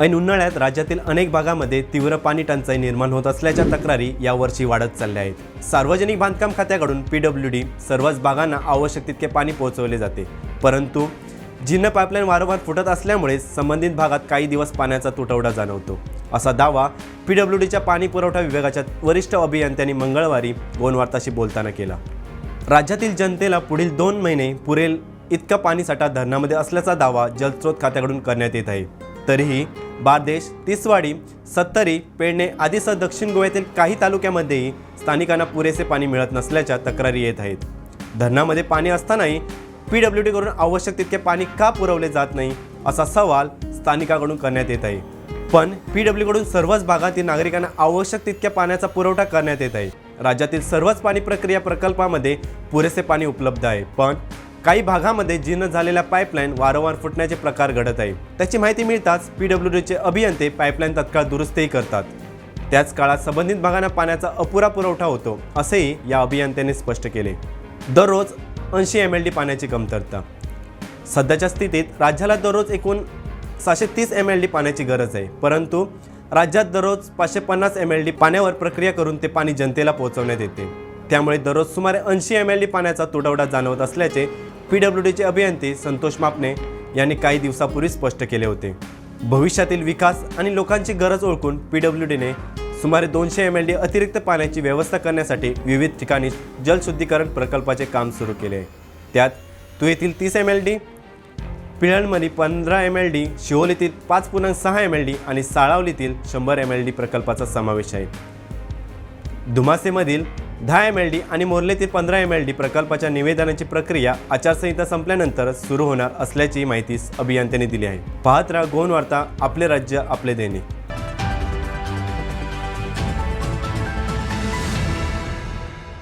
ऐन उन्हाळ्यात राज्यातील अनेक भागामध्ये तीव्र पाणी टंचाई निर्माण होत असल्याच्या तक्रारी यावर्षी वाढत चालल्या आहेत. सार्वजनिक बांधकाम खात्याकडून पी डब्ल्यू डी सर्वच भागांना आवश्यक तितके पाणी पोहोचवले जाते. परंतु जिन्न पाईपलाईन वारंवार फुटत असल्यामुळे संबंधित भागात काही दिवस पाण्याचा तुटवडा जाणवतो. असा दावा पी डब्ल्यू डीच्या पाणी पुरवठा विभागाच्या वरिष्ठ अभियंत्यांनी मंगळवारी गोनवार्ताशी बोलताना केला. राज्यातील जनतेला पुढील दोन महिने पुरेल इतका पाणीसाठा धरणामध्ये असल्याचा दावा जलस्रोत खात्याकडून करण्यात येत आहे. तरीही बारदेश तिसवाडी सत्तरी पेडणे आदीसह दक्षिण गोव्यातील काही तालुक्यामध्येही स्थानिकांना पुरेसे पाणी मिळत नसल्याच्या तक्रारी येत आहेत. धरणामध्ये पाणी असतानाही पी डब्ल्यू डीकडून आवश्यक तितके पाणी का पुरवले जात नाही असा सवाल स्थानिकाकडून करण्यात येत आहे. पण पी डब्ल्यूकडून सर्वच भागातील नागरिकांना आवश्यक तितक्या पाण्याचा पुरवठा करण्यात येत आहे. राज्यातील सर्वच पाणी प्रक्रिया प्रकल्पामध्ये पुरेसे पाणी उपलब्ध आहे पण काही भागामध्ये जीर्ण झालेल्या पाईपलाईन वारंवार फुटण्याचे प्रकार घडत आहे. त्याची माहिती मिळताच पी डब्ल्यू डीचे अभियंते पाईपलाईन तत्काळ दुरुस्तही करतात. त्याच काळात संबंधित भागांना पाण्याचा अपुरा पुरवठा होतो असेही या अभियंत्याने स्पष्ट केले. दररोज ऐंशी एम एल डी पाण्याची कमतरता. सध्याच्या स्थितीत राज्याला दररोज एकूण सहाशे तीस एम एल डी पाण्याची गरज आहे परंतु राज्यात दररोज पाचशे पन्नास एम एल डी पाण्यावर प्रक्रिया करून ते पाणी जनतेला पोहोचवण्यात येते. त्यामुळे दररोज सुमारे ऐंशी एम एल डी पाण्याचा तुटवडा जाणवत असल्याचे पी डब्ल्यू डीचे अभियंते संतोष मापने यांनी काही दिवसापूर्वी स्पष्ट केले होते. भविष्यातील विकास आणि लोकांची गरज ओळखून पी डब्ल्यू डीने सुमारे दोनशे एम एल डी अतिरिक्त पाण्याची व्यवस्था करण्यासाठी विविध ठिकाणी जलशुद्धीकरण प्रकल्पाचे काम सुरू केले. आहे त्यात तू येथील तीस एम एल डी पिळणमध्ये पंधरा एम एल डी शिवोलीतील पाच पूर्णांक सहा एम एल डी आणि साळावलीतील शंभर एम एल डी प्रकल्पाचा समावेश आहे. धुमासेमधील दहा एम एल डी आणि मोर्लेतील पंधरा एम एल डी प्रकल्पाच्या निवेदनाची प्रक्रिया आचारसंहिता संपल्यानंतर सुरू होणार असल्याची माहिती अभियंत्यांनी दिली आहे. पाहत राहा गोन वार्ता आपले राज्य आपले दैनिक.